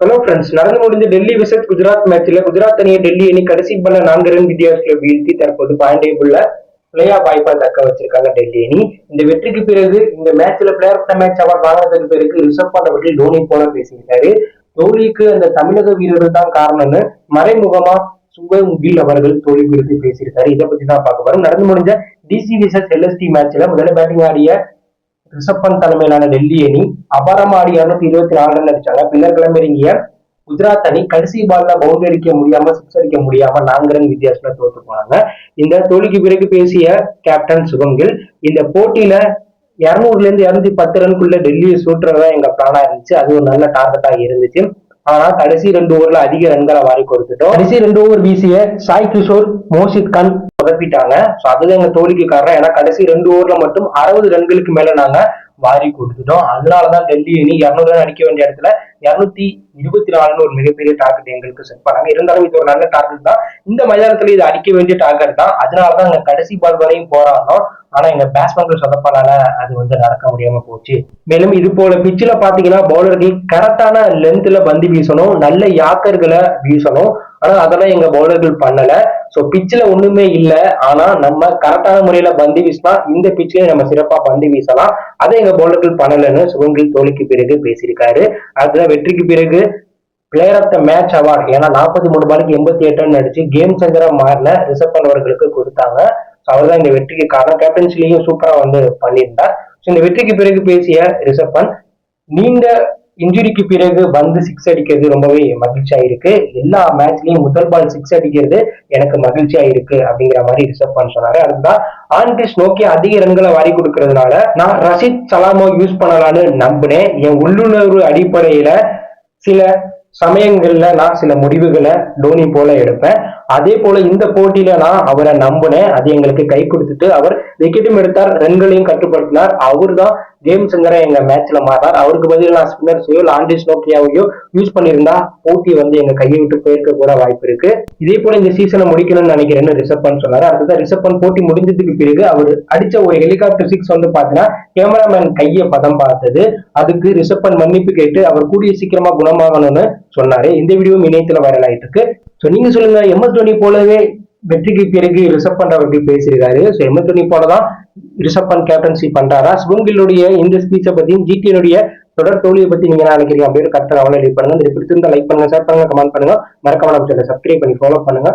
Hello friends நடந்து முடிந்த டெல்லி விசத் குஜராத் மேட்ச்ல குஜராத் அணியை டெல்லி அணி கடைசி பல்ல நான்கு ரன் வித்தியாசத்துல வீழ்த்தி தற்போது பாயிண்டேபிள்ல பிளேயா வாய்ப்பா தக்க வச்சிருக்காங்க டெல்லி அணி. இந்த வெற்றிக்கு பிறகு இந்த மேட்ச்ல player of the match award வாங்கினதுக்கு பிறகு ரிஷப் பண்ட பற்றி தோனி போல பேசியிருக்காரு. தோனிக்கு அந்த தமிழக வீரர்கள் தான் காரணம்னு மறைமுகமா சுவை முகில் அவர்கள் தோல்வி குறித்து பேசியிருக்காரு. இதை பத்தி தான் பார்க்க போறோம். நடந்து முடிஞ்ச டிசி விசஸ் எல்எஸ்டி மேட்ச்ல முதல்ல பேட்டிங் ஆடிய ரிஷப்பன் தலைமையிலான டெல்லி அணி அபாரமா ஆடி இருநூத்தி இருபத்தி நாலு ரன் அடிச்சாங்க பின்னர் கிளம்பிறங்கிய குஜராத் அணி கடைசி பால்ல பவுண்டரி அடிக்க முடியாம சிக்ஸ் அடிக்க முடியாம நான்கு ரன் வித்தியாசத்துல தோத்து போனாங்க. இந்த தோல்விக்கு பிறகு பேசிய கேப்டன் சுகங்கில் இந்த போட்டியில இருநூறுல இருந்து இருநூத்தி பத்து ரன்குள்ள டெல்லியை சூட்டுறதா எங்க பிளானா இருந்துச்சு. அது ஒரு நல்ல டார்கெட்டா இருந்துச்சு. ஆனா கடைசி ரெண்டு ஓவர்ல அதிக ரன்களை வாரி கொடுத்துட்டோம். கடைசி ரெண்டு ஓவர் வீசிய சாய் கிஷோர் மோஷித் கான் சொதப்பிட்டாங்க சோ அதுதான் எங்க தோல்விக்கு காரணம் ஏன்னா கடைசி ரெண்டு ஓவர்ல மட்டும் அறுபது ரன்களுக்கு மேல நாங்க வாரி கொடுத்துட்டோம். அதனாலதான் டெல்லி அணி இருநூறு ரன் அடிக்க வேண்டிய இடத்துல இருநூத்தி இருபத்தி நாலுன்னு ஒரு மிகப்பெரிய டார்கெட் எங்களுக்கு செட் பண்ணாங்க. இருந்தாலும் இது ஒரு நல்ல டார்கெட் தான். இந்த மைதானத்துல இது அடிக்க வேண்டிய டார்கெட் தான். அதனாலதான் அங்க கடைசி பால் வரையும் போராடணும் ஆனா எங்க பேட்ஸ்மேன்கள் சொதப்பனால அது வந்து நடக்க முடியாம போச்சு. மேலும் இது போல பிச்சில் பாத்தீங்கன்னா பவுலர்கள் கரெக்டான லென்த்ல பந்து வீசணும் நல்ல யாக்கர்களை வீசணும். ஆனா அதெல்லாம் எங்க பவுலர்கள் பண்ணல. சோ பிச்சில் ஒண்ணுமே இல்ல. ஆனா நம்ம கரெக்டான முறையில பந்து வீசினா இந்த பிச்சிலையும் நம்ம சிறப்பா பந்து வீசலாம். அதை எங்க பவுலர்கள் பண்ணலன்னு சுகங்கில் தோழிக்கு பிறகு பேசியிருக்காரு. அதுதான் வெற்றிக்கு பிறகு player of the match award ஏன்னா நாற்பத்தி மூணு பாலுக்கு எண்பத்தி எட்டு நடிச்சு அடிச்சு கேம் சேஞ்சரா மாறின ரிஷப் பண்ணவர்களுக்கு கொடுத்தாங்க. அவர் தான் இந்த வெற்றிக்கு காரணம். கேப்டன்சிலையும் சூப்பரா வந்து பண்ணியிருந்தார். ஸோ இந்த வெற்றிக்கு பிறகு பேசிய ரிஷப் பண்ட் நீண்ட இன்ஜுரிக்கு பிறகு வந்து சிக்ஸ் அடிக்கிறது ரொம்பவே மகிழ்ச்சியா இருக்கு. எல்லா மேட்ச்லயும் முதல் பால் சிக்ஸ் அடிக்கிறது எனக்கு மகிழ்ச்சியா இருக்கு அப்படிங்கிற மாதிரி ரிசர்வ் பண்ண சொன்னாரு. அதுதான் ஆன்கிஸ் நோக்கி அதிக ரன்களை வாரி கொடுக்கறதுனால நான் ரஷித் சலாமோ யூஸ் பண்ணலான்னு நம்பினேன். என் உள்ளுணர்வு அடிப்படையில சில சமயங்கள்ல நான் சில முடிவுகளை டோனி போல எடுப்பேன். அதே போல இந்த போட்டியில நான் அவரை நம்பினேன். அது எங்களுக்கு கை கொடுத்துட்டு அவர் விக்கெட்டும் எடுத்தார் ரன்களையும் கட்டுப்படுத்தினார். அவர் தான் கேம் சிங்கரை எங்க மேட்ச்ல மாறார் அவருக்கு பதில் நான் ஸ்பின்னர்ஸையோ லாண்டி ஆண்டிஸ் நோக்கியாவையோ யூஸ் பண்ணியிருந்தா போட்டி வந்து எங்க கையை விட்டு போயிருக்க கூட வாய்ப்பு இருக்கு. இதே போல இந்த சீசனை முடிக்கணும்னு நினைக்கிறேன்னு ரிஷப் பண்ட் சொன்னாரு. அடுத்ததான் ரிஷப் பண் போட்டி முடிஞ்சதுக்கு பிறகு அவர் அடிச்ச ஒரு ஹெலிகாப்டர் சிக்ஸ் வந்து பாத்தீங்கன்னா கேமராமேன் கையை பதம் பார்த்தது. அதுக்கு ரிஷப் பண் மன்னிப்பு கேட்டு அவர் கூடிய சீக்கிரமா குணமாகணும்னு சொன்னாரு. இந்த வீடியோ இணையத்துல வைரல் ஆயிட்டு இருக்கு. ஸோ நீங்க சொல்லுங்க எம்எஸ் தோனி போலவே வெற்றிக்கு பிறகு ரிஷப் பண்ட் அவர்கள் பேசியிருக்காரு. ஸோ எம்எஸ் தோனி போலதான் ரிஷப் பண்ட் கேப்டன்சி பண்றாரா? சுபங்கிலுடைய இந்த ஸ்பீச்சை பத்தியும் ஜிடியினுடைய தொடர் தோல்வியை பத்தி நீங்க என்ன நினைக்கிறீங்க? அப்படின்னு கரெக்டாக அவனை பண்ணுங்க. இந்த பிடிச்சிருந்தா லைக் பண்ணுங்க ஷேர் பண்ணுங்க கமெண்ட் பண்ணுங்க. மறக்காம நம்ம சப்ஸ்கிரைப் பண்ணி ஃபாலோ பண்ணுங்க.